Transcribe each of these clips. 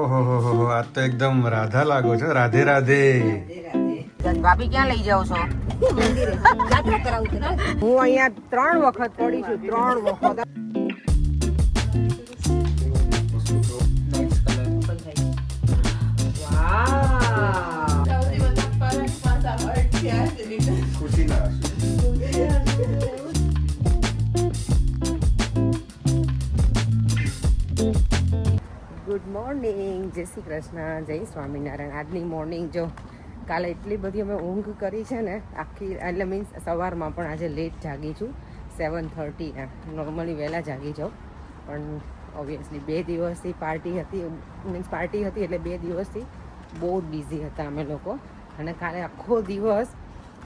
ઓહો હો હો હો આ તો એકદમ રાધા લાગો છો. રાધે રાધે. ભાભી ક્યાં લઈ જાવ છો? હું અહીંયા ત્રણ વખત પડી છું ત્રણ વખત. મોર્નિંગ જય શ્રી કૃષ્ણ. જય સ્વામિનારાયણ. આજની મોર્નિંગ જો કાલે એટલી બધી અમે ઊંઘ કરી છે ને, આખી એટલે મીન્સ સવારમાં પણ આજે લેટ જાગી છું. સેવન થર્ટીના નોર્મલી વહેલા જાગી જાઉં. પણ ઓબ્વિયસલી બે દિવસથી પાર્ટી હતી. મીન્સ પાર્ટી હતી એટલે બે દિવસથી બહુ બિઝી હતા અમે લોકો. અને કાલે આખો દિવસ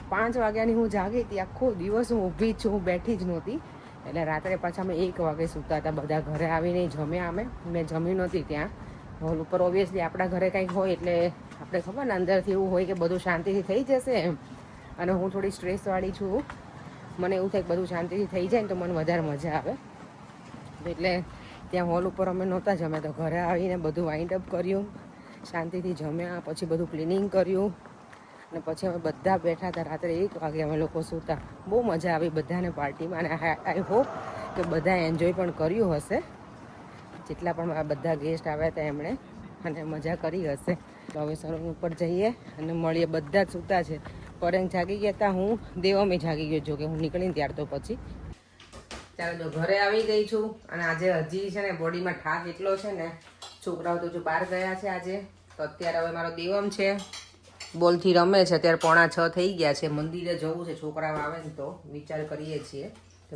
પાંચ વાગ્યાની હું જાગી હતી. આખો દિવસ હું ઊભી જ છું. હું બેઠી જ નહોતી. એટલે રાત્રે પાછા અમે એક વાગે સૂતા હતા. બધા ઘરે આવીને જમ્યા અમે. મેં જમી નહોતી ત્યાં. હોલ ઉપર ઓબ્વિયસલી આપણા ઘરે કંઈક હોય એટલે આપણે ખબર ને અંદરથી એવું હોય કે બધું શાંતિથી થઈ જશે એમ. અને હું થોડી સ્ટ્રેસવાળી છું. મને એવું થાય કે બધું શાંતિથી થઈ જાય ને તો મને વધારે મજા આવે. એટલે ત્યાં હોલ ઉપર અમે નહોતા જમ્યા તો ઘરે આવીને બધું વાઇન્ડ અપ કર્યું. શાંતિથી જમ્યા, પછી બધું ક્લિનિંગ કર્યું. અને પછી અમે બધા બેઠા હતા રાત્રે એક વાગે અમે લોકો સૂતા. બહુ મજા આવી બધાને પાર્ટીમાં અને આઈ હોપ કે બધા એન્જોય પણ કર્યું હશે. જેટલા પણ આ બધા ગેસ્ટ આવ્યા હતા એમણે, અને મજા કરી હશે. તો હવે સરોવર ઉપર જઈએ અને મળીએ. બધા જ સૂતા છે. પરંગ જાગી ગયા હતા. હું, દેવમે જાગી ગયો જો કે હું નીકળીને ત્યાર તો પછી. ચાલો જો ઘરે આવી ગઈ છું અને આજે હજી છે ને બોડીમાં થાક એટલો છે ને, છોકરાઓ તો જો બહાર ગયા છે આજે, તો અત્યારે હવે મારો દેવમ છે. બોલથી રમે છે. અત્યારે પોણા છ થઈ ગયા છે. મંદિરે જવું છે. છોકરાઓ આવે ને તો વિચાર કરીએ છીએ. કે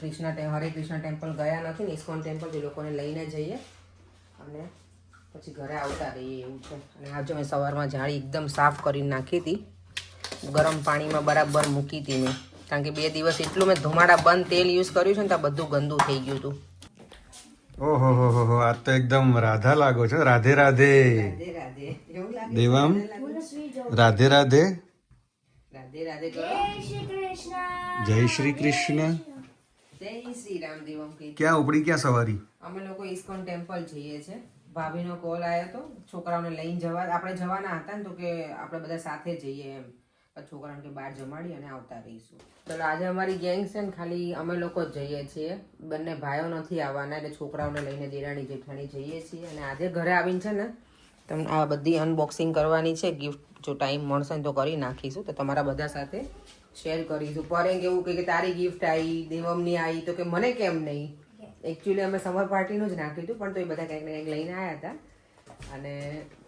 કૃષ્ણ હરે કૃષ્ણ ટેમ્પલ ગયા નથી ને ઇસ્કોન ટેમ્પલ એ લોકોને લઈને જઈએ અને પછી ઘરે આવતા રહીએ એવું છે. અને આજે મેં સવારમાં જાળી એકદમ સાફ કરીને નાખી હતી. ગરમ પાણીમાં બરાબર મૂકી હતી મેં. કારણ કે બે દિવસ એટલું મેં ધુમાડા બંધ તેલ યુઝ કર્યું છે ને તો બધું ગંદુ થઈ ગયું હતું. ઓહો હો હો હો આ તો એકદમ રાધા લાગો છો. રાધે રાધે. રાધે રાધે. એવું લાગે દેવામ રાધે રાધે. રાધે રાધે. જય શ્રી કૃષ્ણ. જય શ્રી રામ દેવમ ક્યાં ઉપડી ક્યાં સવારી? અમે લોકો ઇસ્કોન ટેમ્પલ જઈએ છે. ભાભીનો કોલ આવ્યો હતો છોકરાઓને લઈને જવા આપણે જવાના હતા ને તો કે આપણે બધા સાથે જઈએ એમ. છોકરાને કે બહાર જમાડી અને આવતા રહીશું. ચલો આજે અમારી ગેંગ છે ને ખાલી અમે લોકો જ જઈએ છીએ. બંને ભાઈઓ નથી આવવાના એટલે છોકરાઓને લઈને દેરાણી જેઠાણી જઈએ છીએ. અને આજે ઘરે આવીને છે ને તમને આ બધી અનબોક્સિંગ કરવાની છે. ગિફ્ટ જો ટાઈમ મળશે ને તો કરી નાખીશું. તો તમારા બધા સાથે શેર કરીશું. પરેંગ એવું કે તારી ગિફ્ટ આવી દેવમની આવી તો કે મને કેમ નહીં? એકચ્યુઅલી અમે સમર પાર્ટીનું જ નાખ્યું હતું પણ તો એ બધા કંઈક ને કંઈક લઈને આવ્યા હતા. અને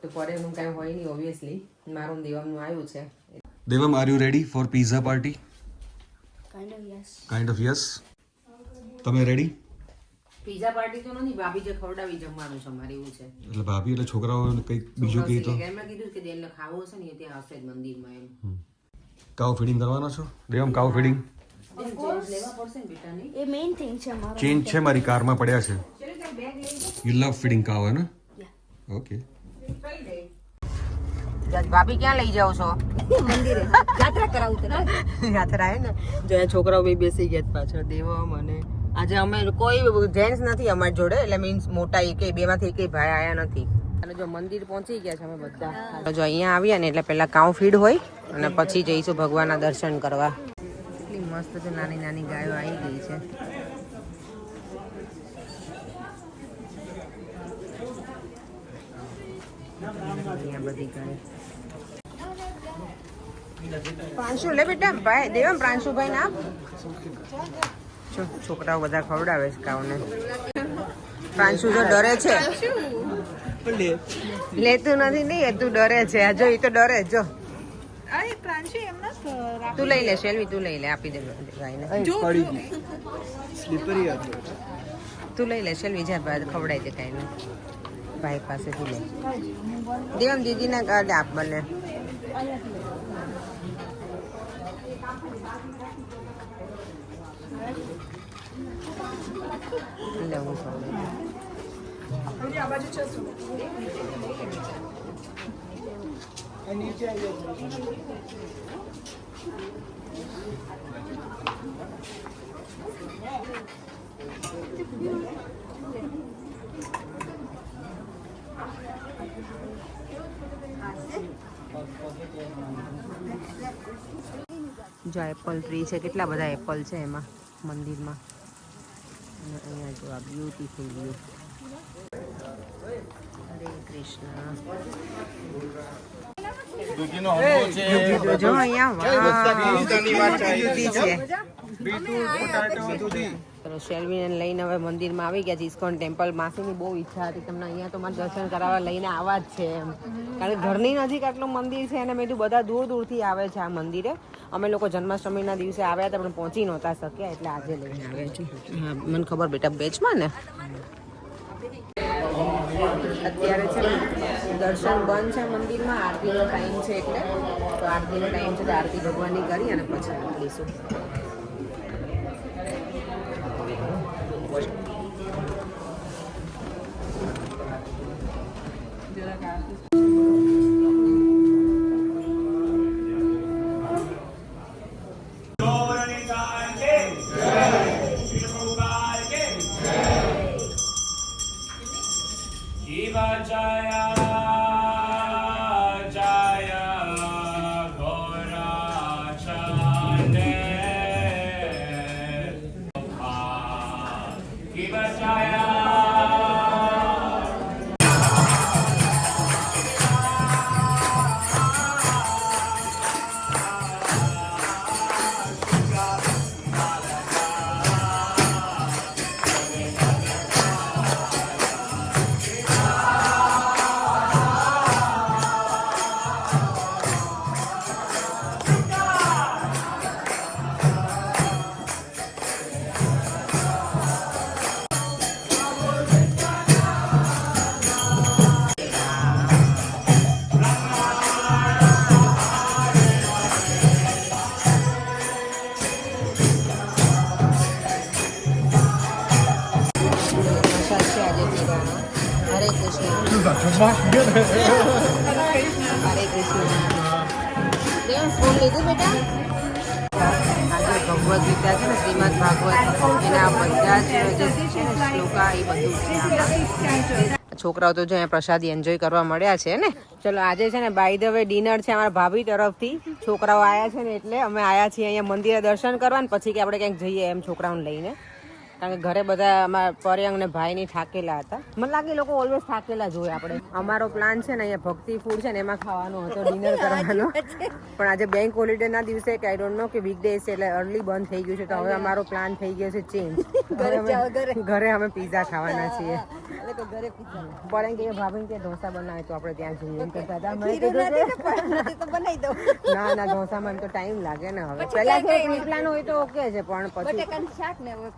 તો પરેંગનું કાંઈ હોય નહીં ઓબ્વિયસલી મારું ને દેવમનું આવ્યું છે. Devam are you ready for pizza party kind of yes તમે રેડી પીઝા પાર્ટી તો નથી ભાભી જે ખવડાવી જમવાનું છે અમારે એવું છે. એટલે ભાભી એટલે છોકરાઓ કંઈક બીજું કહે તો? એમણે કીધું કે જેને ખાવું હશે ને ત્યાં હશે જ મંદિરમાં એમ. કાવ ફીડિંગ કરવાનો છો? દેવમ કાઉ ફીડિંગ એ મેઇન થિંગ છે મારો. ચેન્જ છે મારી કારમાં પડ્યા છે. યુ લવ ફીડિંગ કાઉ હે ને? ઓકે ભાભી ક્યાં લઈ જાવ છો? મંદિરે. યાત્રા કરાવું તને યાત્રા હે ને? જો છોકરાઓ બી બેસી ગયા પાછળ. દેવમ અને આજે અમે કોઈ જેન્ટ્સ નથી અમારી જોડે એટલે મીન્સ મોટા એકે બે માંથી એક ભાઈ આયા નથી. અને જો મંદિર પહોંચી ગયા છે અમે બધા. જો અહીંયા આવ્યા ને એટલે પહેલાં કાઉ ફીડ હોય અને પછી જઈશું ભગવાનના દર્શન કરવા. કેટલી મસ્ત છે નાની નાની ગાયો આવી ગઈ છે. પ્રાંશુ લે બેટા, ભાઈ દેવમ પ્રાંશુભાઈ ના? છોકરાઓ બધા ખવડાવે છે કાઉને. પ્રાંશુ જો ડરે છે. લેતું નથી નહીં તું ડરે છે. આ જો એ તો ડરે જો. તું લઈ લે શેલવી તું લઈ લે આપી દે ભાઈને. તું લઈ લે શેલવી જ્યાં બાદ ખવડાવી દે કાંઈ નહીં. ભાઈ પાસેથી લે. દેવમ દીદીના કાઢે આપ બંને લેવું પડે જો એપલ ટ્રી છે કેટલા બધા એપલ છે એમાં મંદિરમાં. અને અહીંયા જો આ બ્યુટીફુલ વ્યૂ હરે કૃષ્ણ જો અહીંયા વાહ beauty છે ચલો શેલ્વીને લઈને હવે મંદિરમાં આવી ગયા છે ઇસ્કોન ટેમ્પલ. માસીની બહુ ઈચ્છા હતી. તમને અહીંયા તો મારે દર્શન કરાવવા લઈને આવા જ છે એમ. કારણ કે ઘરની નજીક આટલું મંદિર છે અને મેં બધા દૂર દૂરથી આવે છે આ મંદિરે. અમે લોકો જન્માષ્ટમીના દિવસે આવ્યા હતા પણ પહોંચી નહોતા શક્યા એટલે આજે લઈને આવ્યા છું હા મને ખબર બેટા બેચમાં ને? અત્યારે છે ને, દર્શન બંધ છે મંદિરમાં, આરતીનો ટાઈમ છે એટલે, તો આરતીનો ટાઈમ છે તો આરતી ભગવાનની કરી અને પછી નીકળીશું. Jaya. ભગવદ્ ગીતા છે ને, શ્રીમદ ભાગવત એના બધા છે શ્લોકા એ બધું છોકરાઓ તો જો અહીંયા પ્રસાદી એન્જોય કરવા મળ્યા છે ને. ચલો આજે છે ને બાય ધ વે ડિનર છે અમારા ભાભી તરફથી. છોકરાઓ આવ્યા છે ને એટલે અમે આવ્યા છીએ અહીંયા મંદિરે દર્શન કરવા ને પછી કે આપણે ક્યાંક જઈએ એમ છોકરાઓને લઈને. કારણ કે ઘરે બધા અમારા પર્યંગ ને ભાઈની થાકેલા હતા. મને લાગે લોકો ઓલવેઝ થાકેલા જ હોય આપણે. અમારો પ્લાન છે ને અહીંયા ભક્તિ ફૂડ છે ને એમાં ખાવાનો હતો ડિનર કરવાનો. પણ આજે બેંક હોલિડે ના દિવસે કે આઈ ડોન્ટ નો કે વીકડેઝ છે એટલે અર્લી બંધ થઈ ગયું છે તો હવે અમારો પ્લાન થઈ ગયો છે ચેન્જ ઘરે અમે પીઝા ખાવાના છીએ. પર્યંગ કે ભાભી કે ઢોસા બનાવે તો આપણે ત્યાં જઈએ. એમ કહેતા હતા મેં કીધું તો બનાવી દઉં. ના ના ઢોસામાં તો ટાઈમ લાગે ને હવે. પહેલા પ્લાન હોય તો ઓકે છે પણ પછી શાક ને હવે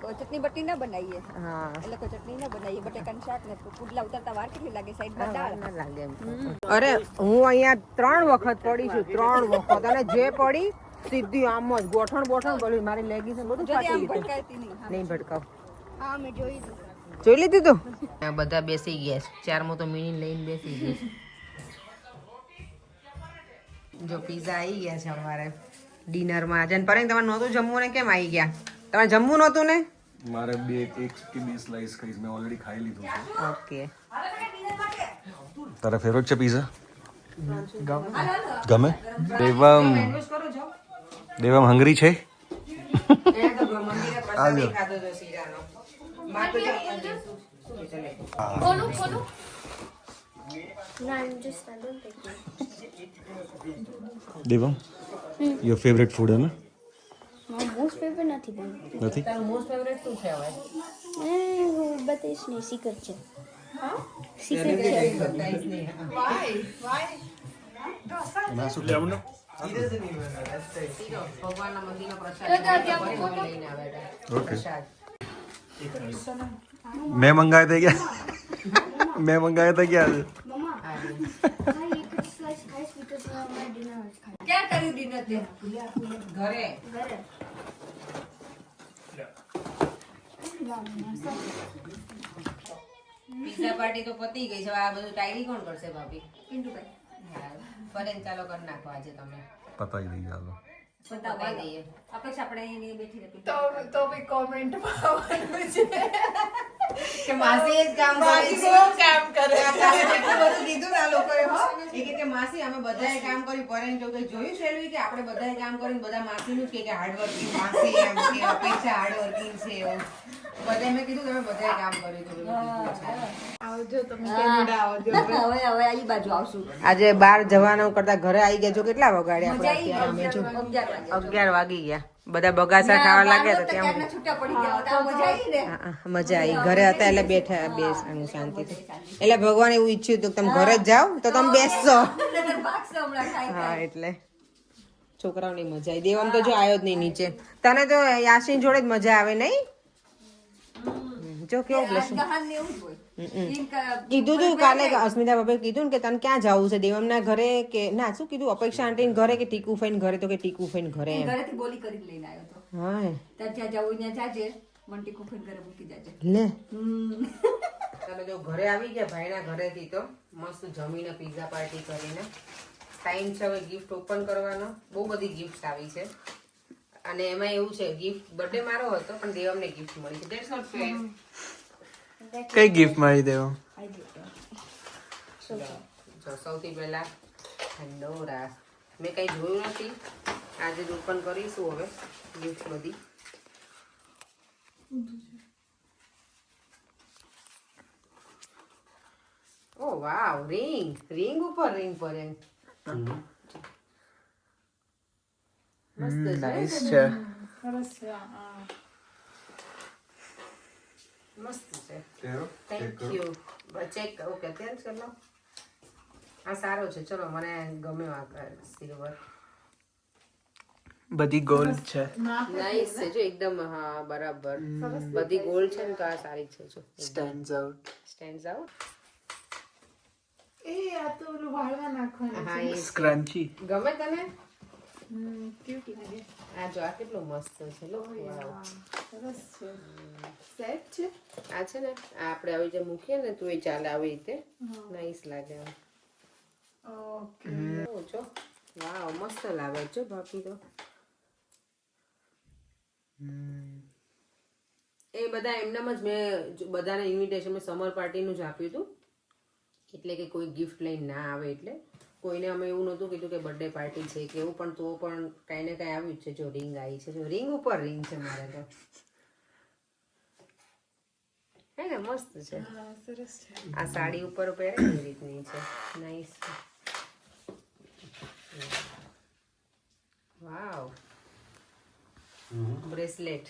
પછી ચટણી બટની ના બનાવીએ. હા. એટલે કોઈ ચટણી ના બનાવીએ. બટેકાનું શાક ને પુડલા ઉતરતા વાર કેટલી લાગે સાઈડમાં દાળ ના લાગે અરે હું અહીંયા ત્રણ વખત પડી છું ત્રણ વખત. અને જે પડી સીધી આમ જ ગોઠણ ગોઠણ બોલી મારી લેગી છે બધું ફાટી ગયું. નહીં. ભટકાવ હા મેં જોઈ લીધું. જોઈ લીધું તું? આ બધા બેસી ગયા છે. ચારમાં તો મિની લઈને બેસી ગયા છે. જો પીઝા આવી ગયા છે અમારે. ડિનરમાં આજે. પરેંગ તમારે નહોતું જમવું ને કેમ આવી ગયા? તમારે જમવું નહોતું ને? મારે બે એક કે બે સ્લાઇસ ખાઈશ. મેં ઓલરેડી ખાઈ લીધું છે. ઓકે તારા ફેવરેટ છે પીઝા ગમે. દેવમ. દેવમ હંગરી છે? No, I'm just, I don't think you. Devam your favourite food હે ને? મારું મોસ્ટ ફેવરેટ નથી બનતું નથી મોસ્ટ ફેવરેટ શું છે હવે એ હું બતાવીશ નહીં સિક્રેટ છે સિક્રેટ છે ભગવાનના મંદિરનો પ્રસાદ લઈને આવ્યા ઓકે મેં મંગાયા હતા क्या મેં મંગાયા હતા क्या મમ્મા હા એક જ સ્લાઇસ પીઝા પાર્ટી તો પતી ગઈ છે. આ બધું ટાઈડી કોણ કરશે ભાભી? પિન્ટુભાઈ. હા ફરેન ચાલો કરી નાખો આજે તમે. પતાવી દઈએ ચાલો બતાવી દઈએ. અપેક્ષા આપણે અહીંયા બેઠી તો તો બી કોમેન્ટ આવવાનું છે. કે માસી જ કામ કરે છે. કામ કરે એટલું બધું દીધું આ લોકોએ હો એ કે કે માસી અમે બધાએ કામ કર્યું. પરેન જો કે જોયું શેલવી કે આપણે બધાએ કામ કરીને બધા માસીનું જ કે કે હાર્ડ વર્કિંગ માસી એમ કે અપેક્ષા હાર્ડ વર્કિંગ છે એવું. બધા મેં કીધું બધાએ કામ કર્યું આજે બાર જવાનું કરતા ઘરે આવી ગયા. છો કેટલા વગાડ્યા અગિયાર વાગી ગયા. બધા બગાસા ખાવા લાગે તો ત્યાં મજા આવી ઘરે હતા એટલે બેઠા બેસવાનું શાંતિથી એટલે ભગવાન એવું ઈચ્છ્યું હતું કે તમે ઘરે જ જાઓ તો તમે બેસશો. હા એટલે. છોકરાઓની મજા આવી દેવમ તો જો આવ્યો જ નહીં નીચે. તને તો યાસીન જોડે જ મજા આવે નહીં? જો કેવું ને કીધું તું કાલે અસ્મિતા બાબે કીધું ને કે તને ક્યાં જવું છે? દેવમના ઘરે કે ના શું કીધું? અપેક્ષા આંટીને ઘરે કે ટીકુ ફાઈન ઘરે? તો કે ટીકુ ફાઈન ઘરે ઘરેથી બોલી કરી લઈને આવ્યો તો. હા ત્યાં જ્યાં જવું ત્યાં જાજે. મને ટીકુ ફાઈન ઘરે મૂકી જાજે. લે. તમે જો ઘરે આવી ગયા ભાઈના ઘરેથી તો મસ્ત જમીને પીઝા પાર્ટી કરીને. ટાઈમ છે હવે ગિફ્ટ ઓપન કરવાનો. બહુ બધી ગિફ્ટ આવી છે. અને એમાં એવું છે ગિફ્ટ બર્થડે મારો હતો પણ દેવમને ગિફ્ટ મળી છે. ધેટ્સ નોટ ફેર કઈ ગિફ્ટ મળી દેવો જો સૌથી પહેલા ઠંડોરા મેં કઈ જોયું નથી આજે જ ઓપન કરીશું હવે ગિફ્ટ બધી ઓ વાવ રિંગ રિંગ ઉપર રિંગ પર એમ મસ્ત છે નાઇસ છે. મસ્ત છે. થેન્ક યુ ચેક ઓકે અત્યારે છે લો આ સારો છે ચલો મને ગમે આ સિલ્વર બધી ગોલ્ડ છે. નાઈસ છે જો એકદમ હા બરાબર. બધી ગોલ્ડ છે ને તો આ સારી છે જો સ્ટેન્ડ્સ આઉટ સ્ટેન્ડ્સ આઉટ એ આ તો ઓલું વાળવા નાખવાનું છે. સ્ક્રન્ચી ગમે તને? હમ, cute લાગે આ જો આ કેટલો મસ્ત છે લો સરસ છે. સેટ છે? આ છે ને આ આપણે આવી જે મૂકીએ ને તો એ ચાલે આવી રીતે. નાઈસ લાગે ઓકે. જો. વાવ મસ્ત લાગે છે બાકી તો. એ બધા એમનામ જ મેં બધાને ઇન્વિટેશન મેં સમર પાર્ટીનું જ આપ્યું હતું. એટલે કે કોઈ ગિફ્ટ લઈને ના આવે એટલે. કોઈને અમે એવું નહોતું કીધું કે બર્થડે પાર્ટી છે કે એવું પણ તો પણ કાંઈ ને કાંઈ આવ્યું જ છે જો રિંગ આવી છે. જો રિંગ ઉપર રિંગ છે મારે તો. હે ને મસ્ત છે. સરસ છે. આ સાડી ઉપર પહેરે એ રીતની છે. નાઈસ વાવ બ્રેસલેટ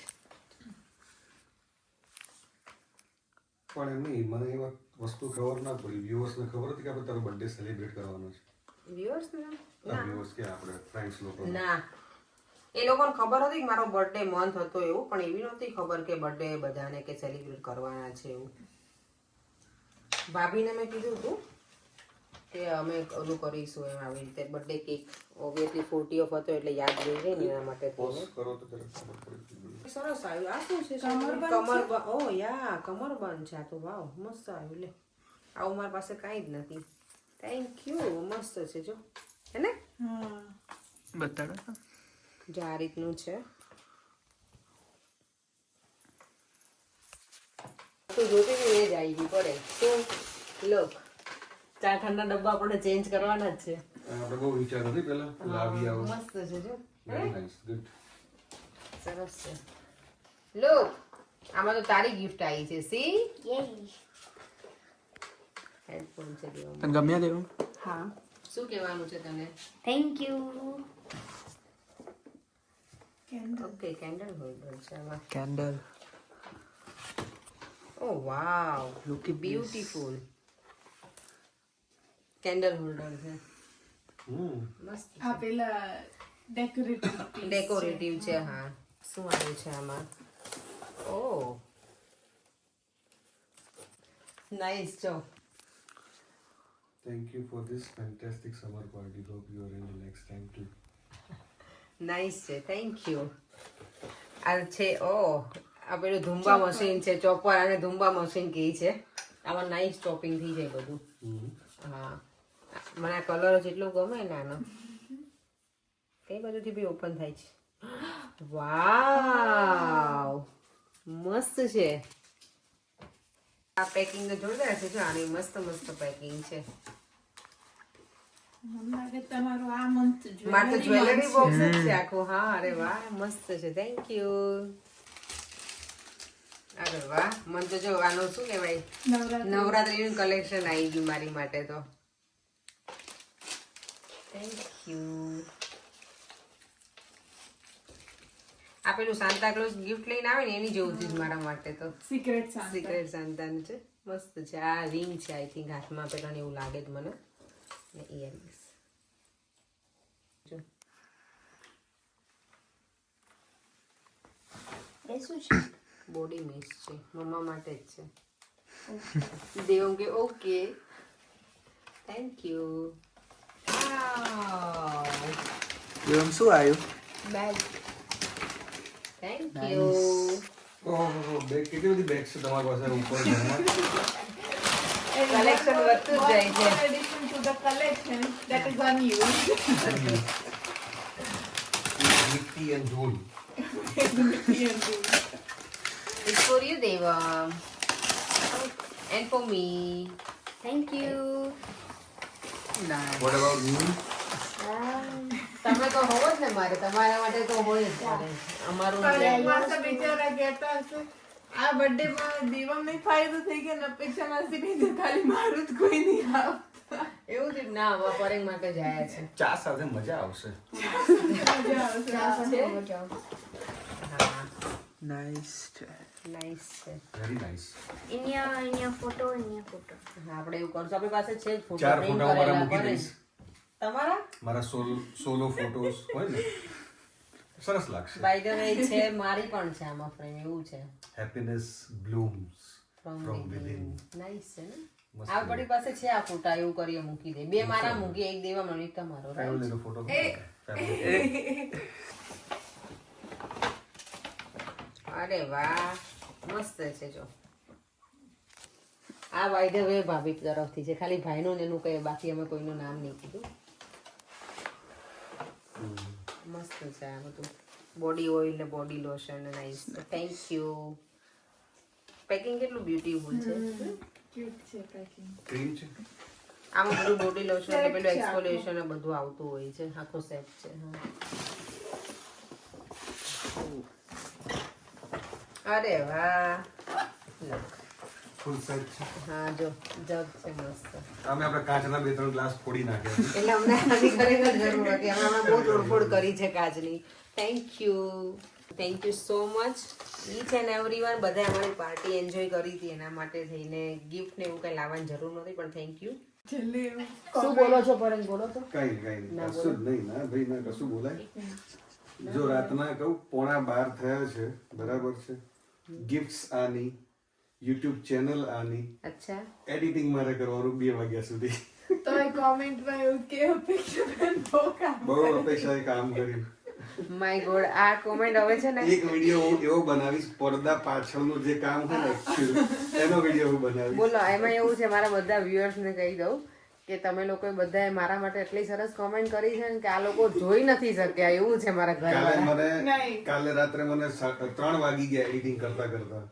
પણ એમ નહીં મને એ વસ્તુ ખબર ના પડી. વ્યુઅર્સને ખબર હતી કે આપણે તારો બર્થડે સેલિબ્રેટ કરવાનો છે. વ્યુઅર્સ ના? વ્યુઅર્સ કે આપણે ફ્રેન્ડ્સ લોકો ના. એ લોકોને ખબર હતી કે મારો બર્થડે મંથ હતો એવું પણ એવી નહોતી ખબર કે બર્થડે બધાને કે સેલિબ્રેટ કરવાના છે એવું. ભાભીને મેં કીધું હતું કે અમે ઓલું કરીશું એમ આવી રીતે. Birthday cake obviously forty off હતો એટલે યાદ રહી જાય ને એના માટે સરસ આવ્યું. આ શું છે? કમર ઓ યા કમર બંધ છે આ તો વાવ મસ્ત આવ્યું લે. આવું મારી પાસે કાંઈ જ નથી. થેન્ક યુ મસ્ત છે જો. હે ને? બતાડો તો. જો આ રીતનું છે. તું જોતી હતી એ જ આવી પડે. શું લોક ચા ઠંડા ડબ્બા આપણે ચેન્જ કરવાના જ છે. આપણે બહુ વિચાર નથી પેલા લાવી આવો. મસ્ત છે જો. સરસ છે. લોક આમાં તો તારી ગિફ્ટ આવી છે. સી? યે હેડફોન છે દેવામાં. તને ગમ્યા દેવો હા શું કહેવાનું છે તને thank you okay candle holder છે આમાં candle oh wow Look at beautiful candle holder છે હમ મસ્ત આ પેલા ડેકોરેટિવ ડેકોરેટિવ છે હા શું આવ્યું છે આમાં ઓ નાઈસ જો thank you for this fantastic summer party. Hope you next time too nice છે. થેન્ક યુ આ છે ઓ આ પેલું ધુંબા મશીન છે ચોપર અને ધુંબા મશીન કે છે. આમાં નાઇસ ચોપિંગ થઈ જાય બધું. હા. મને આ કલર જ એટલો ગમે ને આનો કઈ બાજુથી બી ઓપન થાય છે. વાવ મસ્ત છે. આ પેકિંગ જોરદાર છે જો આની મસ્ત મસ્ત પેકિંગ છે. મારે તો જ્વેલરી બોક્સ જ છે આખું. હા અરે વાહ મસ્ત છે. થેન્ક યુ અરે વાહ મને તો જો આનું શું કહેવાય? નવરાત્રી. નવરાત્રીનું કલેક્શન આવી ગયું મારી માટે તો. થેન્ક યુ આ પેલું સાંતા ક્લોઝ ગિફ્ટ લઈને આવે ને એની જેવું જ મારા માટે તો. સિક્રેટ સાંતા સિક્રેટ સાંતાનું છે. મસ્ત છે. આ રિંગ છે આઈ થિંક હાથમાં પેલાને એવું લાગે જ મને. ને ઇયરિંગ્સ જો. એ શું છે? બોડી મિસ છે. મમ્મા માટે જ છે. દેવમ કે ઓકે થેન્ક યુ એવું શું આવ્યું? બેગ થેન્ક યુ ઓહો બેગ કેટલી બધી બેગ છે તમારી પાસે ઉપર ઘરમાં કલેક્શન વધતું જ જાય છે addition to the collection? That is unused. મિટ્ટી એન્ડ ધૂળ It's for you, Devam. And for me. Thank you what about you તમે તો હોવો જ ને મારે તમારા માટે તો હોય જ અમારું બિચારા કહેતા હશે, આ બર્થડે માં દીવામને ફાયદો થઈ ગયો ને અપેક્ષા નથી બીજું ખાલી મારું જ કોઈ નહીં આવતા. એવું જ ના હવે ફોરેન માટે જાય છે. ચા સાથે મજા આવશે. મજા આવશે. મજા હા. નાઇસ છે. નાઈસ છે. વેરી ફોટો અહીંયા ફોટો. આપણે એવું કરશું. આપણી પાસે છે જ ફોટો ચાર ફોટા મારા મૂકી દઈશ. તમારા? મારા સોલ સોલો ફોટોસ હોય ને સરસ લાગશે. બાય ધ વે છે મારી પણ છે આમાં ફ્રેમ એવું છે. Happiness blooms from within nice છે ને? આ બડી પાસે છે આ ફોટા એવું કરીએ મૂકી દે. બે મારા મૂકી એક દેવા મને તમારો? ફેમિલીનો ફોટો અરે વાહ મસ્ત છે જો. આ બાય ધ વે ભાભી તરફથી છે. ખાલી ભાઈનું ને એનું કઈ બાકી અમે કોઈનું નામ નહીં કીધું. મસ્ત છે આ બધું? બોડી ઓઇલ ને બોડી લોશન ને નાઈસ થેન્ક યુ પેકિંગ કેટલું બ્યુટીફુલ છે? ક્યુટ છે પેકિંગ ક્રીમ છે? આમાં બધું બોડી લોશન ને પેલું એક્સફોલિએશન ને બધું આવતું હોય છે. આખો સેટ છે હા. અરે વાહ. ફૂલ સેટ છે હા જો જગ છે મસ્ત. અમે આપણે કાચના બે ત્રણ ગ્લાસ ફોડી નાખ્યા એટલે અમને આની ખરેખર જરૂર હતી અમે હમણાં બહુ તોડફોડ કરી છે કાચની. Thank you thank you so much each and every one બધા અમારી પાર્ટી એન્જોય કરી હતી એના માટે થઈને ગિફ્ટ ને એવું કંઈ લાવવાની જરૂર નથી પણ થેન્ક યુ શું બોલો છો પરમ બોલો તો? કઈ કઈ કશું નહીં ના ભાઈ ના કશું બોલાય. જો રાતના કહું પોણા બાર થયા છે બરાબર છે. ગિફ્ટ આની યુટ્યુબ ચેનલ આની. અચ્છા. એડિટિંગ મારે કરવાનું બે વાગ્યા સુધી. તો એ કોમેન્ટમાં એવું કે અપેક્ષા બેન બહુ કામ બહુ અપેક્ષાએ કામ કર્યું. માય ગોડ આ કોમેન્ટ હવે છે ને? એક વીડિયો હું એવો બનાવીશ પડદા પાછળનું જે કામ હોય ને એનો વિડિયો હું બનાવીશ. બોલો એમાં એવું છે મારા બધા વ્યુઅર્સને કહી દઉં કે તમે લોકોએ બધાએ મારા માટે એટલી સરસ કોમેન્ટ કરી છે ને કે આ લોકો જોઈ નથી શક્યા. એવું છે મારા કાલે મને કાલે રાત્રે મને ત્રણ વાગી ગયા એડિટિંગ કરતા કરતા.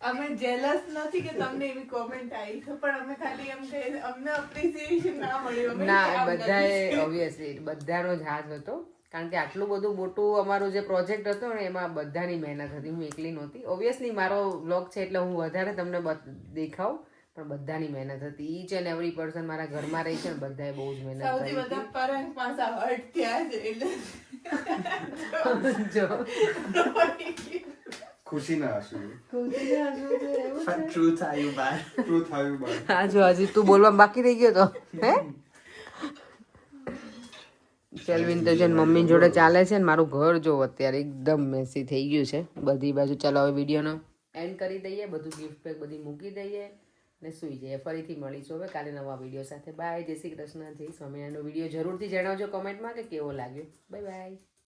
અમે જેલસ નથી કે તમને એવી કોમેન્ટ આવી છે પણ અમે ખાલી એમ કહીએ અમને એપ્રિસિએશન ના મળ્યું ના બધાએ. ઓબ્વિયસલી બધાનો જ હાથ હતો. કારણ કે આટલું બધું મોટું અમારો જે પ્રોજેક્ટ હતો ને એમાં બધાની મહેનત હતી હું એકલી નહોતી. ઓબ્વિયસલી મારો વ્લોગ છે એટલે હું વધારે તમને દેખાવ પણ બધાની મહેનત હતી. ઈચ એન્ડ એવરી પર્સન મારા ઘરમાં રહી છે ને બધાએ બહુ જ મહેનત કરી બધા પરંગ પાસા હર્ટ થયા છે એટલે જો. ખુશીના આંસુ ટ્રુથ આવ્યું બહાર ટ્રુથ આવ્યું બાર હા જો હજી તું બોલવા બાકી રહી ગયો તો હે ચલવિન તો છે ને મમ્મી જોડે ચાલે છે ને મારું ઘર જો અત્યારે એકદમ મેસી થઈ ગયું છે. બધી બાજુ ચાલો હવે વિડીયોનો. એન્ડ કરી દઈએ બધું ગિફ્ટ પેક બધી મૂકી દઈએ ને સુઈ જઈએ. ફરીથી મળીશું હવે કાલે નવા વીડિયો સાથે. બાય જય શ્રી કૃષ્ણ. જય સ્વામિનારાયણનો વીડિયો જરૂરથી જણાવજો કમેન્ટમાં કે કેવો લાગ્યો. Bye bye